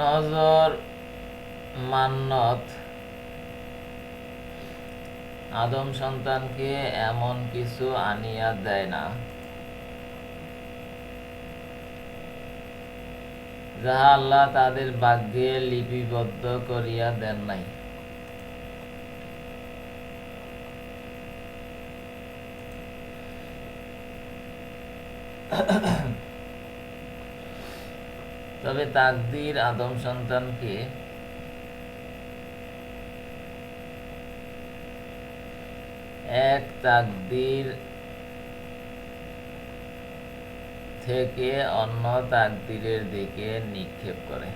নজর মান্নত। আদম সন্তানকে এমন কিছু আনিয়া দেয় না। যাহা আল্লাহ তাদের ভাগ্যে লিপিবদ্ধ করিয়া দেন নাই। তবে তাকদির আদম সন্তানকে এক তাকদির থেকে অন্য তাকদিরের দিকে নিক্ষেপ করে।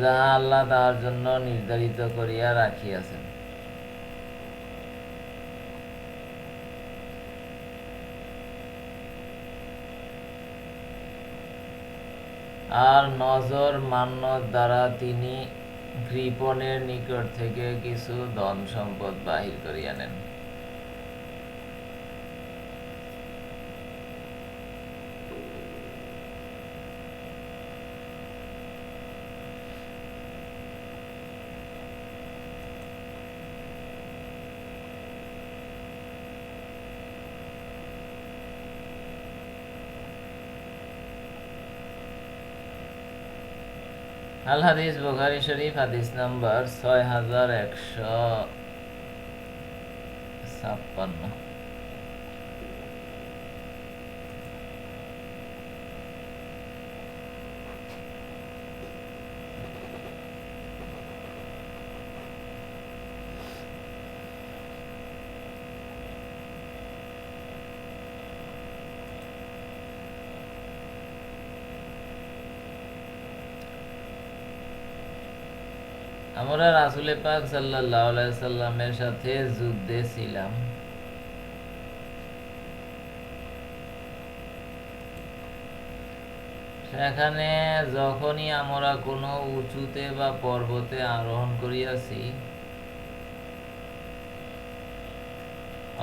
যাহা আল্লাহ তাহার জন্য নির্ধারিত করিয়া রাখিয়াছেন। আর নজর মান্য দ্বারা তিনি কৃপণের নিকট থেকে কিছু ধন সম্পদ বাহির করিয়া নেন। আল হাদিস বুখারি শরীফ হাদিস নাম্বার ছয় হাজার একশো ছাপ্পান্ন। আমরা রাসুলে পাক সাল্লামের সাথে যুদ্ধে ছিলাম। সেখানে যখনই আমরা কোনো উঁচুতে বা পর্বতে আরোহণ করিয়াছি,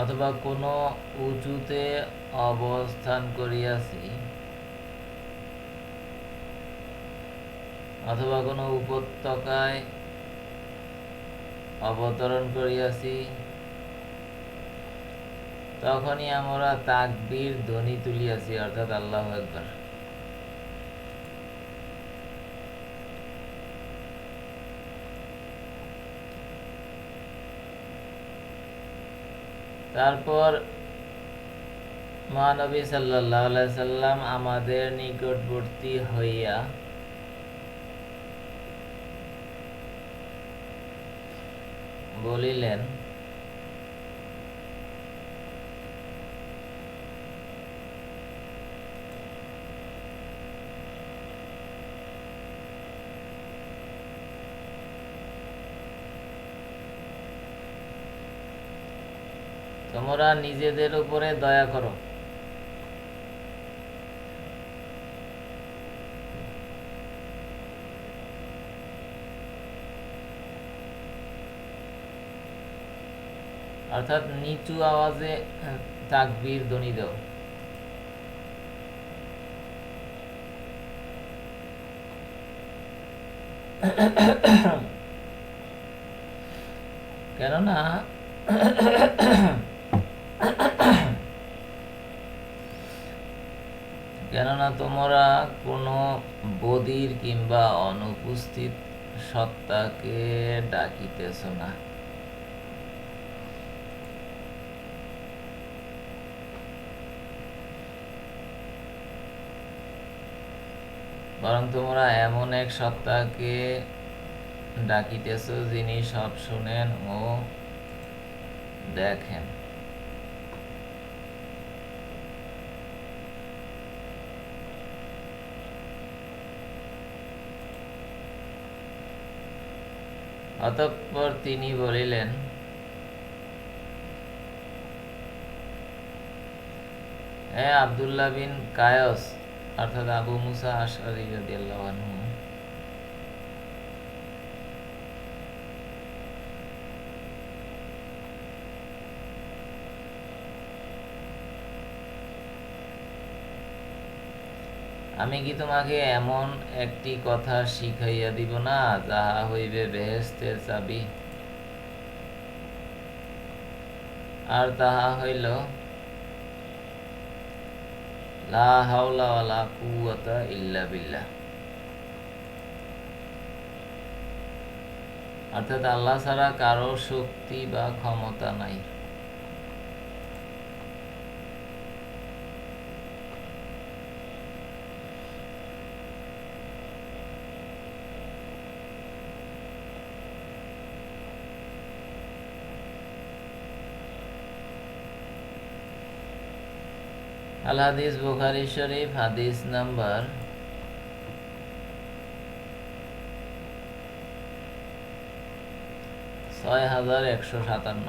অথবা কোনো উঁচুতে অবস্থান করিয়াছি, অথবা কোনো উপত্যকায় অবতরণ করিয়াছি। তখনই আমরা তাকবীর ধ্বনি তুলিয়াছি, অর্থাৎ আল্লাহ একবার তারপর মহানবী সাল্লাহ সাল্লাম আমাদের নিকটবর্তী হইয়া বলিলেন তোমরা নিজেদের উপরে দয়া করো। অর্থাৎ নিচু আওয়াজে তাকবীর ধ্বনি দাও। কেননা কেননা তোমরা কোনো বদির কিংবা অনুপস্থিত সত্তাকে ডাকিতেছ না। বরং তোমরা এমন এক সত্তাকে ডাকিতেছ যিনি সব শুনেন ও দেখেন। অতঃপর তিনি বলিলেন হ্যাঁ আবদুল্লাহ বিন কায়স অর্থাৎ আবু মুসা আশারি আমি কি তোমাকে এমন একটি কথা শিখাইয়া দিব না, যাহা হইবে বেহেস্তের চাবি? আর তাহা হইল লা ইল্লা বিল্লাহ। অর্থাৎ আল্লাহ ছাড়া কারও শক্তি বা ক্ষমতা নাই। আল হাদিস বুখারি শরীফ হাদিস নাম্বার ছয় হাজার একশো সাতান্ন।